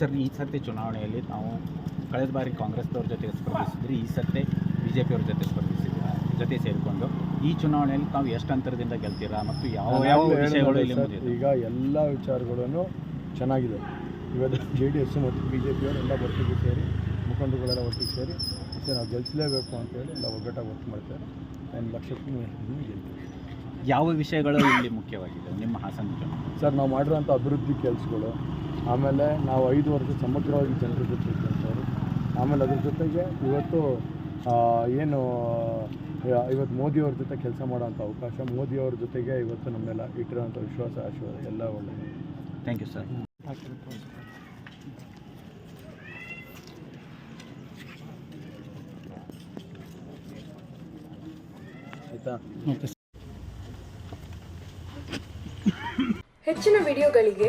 Sir ಈ ಸರ್ತಿ ಚುನಾವಣೆಯಲ್ಲಿ ನಾವು ಕಳೆದ ಬಾರಿ ಕಾಂಗ್ರೆಸ್ದವ್ರ ಜೊತೆ ಸ್ಪರ್ಧಿಸಿದ್ರಿ ಈ ಸರ್ತಿ ಬಿ ಜೆ ಪಿಯವ್ರ ಜೊತೆ ಸ್ಪರ್ಧಿಸಿದ್ರ ಜೊತೆ ಸೇರಿಕೊಂಡು. ಈ ಚುನಾವಣೆಯಲ್ಲಿ ನಾವು ಎಷ್ಟು ಅಂತರದಿಂದ ಗೆಲ್ತೀರಾ ಮತ್ತು ಯಾವ ಯಾವ ವಿಷಯಗಳು ಇಲ್ಲಿ ಈಗ ಎಲ್ಲ ವಿಚಾರಗಳನ್ನು ಚೆನ್ನಾಗಿದೆ. ಇವತ್ತು ಜೆ ಡಿ ಎಸ್ ಮತ್ತು ಬಿ ಜೆ ಪಿಯವರು ಎಲ್ಲ ಒಟ್ಟಿಗೆ ಸೇರಿ ಮುಖಂಡರುಗಳೆಲ್ಲ ಒಟ್ಟಿಗೆ ಸೇರಿ ಸರ್ ನಾವು ಗೆಲ್ಲಿಸಲೇಬೇಕು ಅಂತೇಳಿ ಎಲ್ಲ ಒಗ್ಗಟ್ಟಾಗಿ ವರ್ಕ್ ಮಾಡ್ತೇವೆ ಒಂದು ಲಕ್ಷಕ್ಕೂ ಗೆಲ್ತೀವಿ. ಯಾವ ವಿಷಯಗಳು ಇಲ್ಲಿ ಮುಖ್ಯವಾಗಿದೆ ನಿಮ್ಮ ಹಾಸನ ಸರ್ ನಾವು ಮಾಡಿರೋಂಥ ಅಭಿವೃದ್ಧಿ ಕೆಲಸಗಳು ಆಮೇಲೆ ನಾವು ಐದು ವರ್ಷ ಸಮಗ್ರವಾಗಿ ಜನರ ಜೊತೆ ಇದ್ದಂಥವ್ರು ಆಮೇಲೆ ಅದ್ರ ಜೊತೆಗೆ ಇವತ್ತು ಏನು ಇವತ್ತು ಮೋದಿಯವ್ರ ಜೊತೆ ಕೆಲಸ ಮಾಡೋವಂಥ ಅವಕಾಶ ಮೋದಿಯವ್ರ ಜೊತೆಗೆ ಇವತ್ತು ನಮ್ಮೆಲ್ಲ ಇಟ್ಟಿರೋಂಥ ವಿಶ್ವಾಸ ಆಶೀರ್ವಾದ ಎಲ್ಲ ಒಳ್ಳೆಯದು. ಥ್ಯಾಂಕ್ ಯು ಸರ್ ಆಯಿತಾ? ಹೆಚ್ಚಿನ ವಿಡಿಯೋಗಳಿಗೆ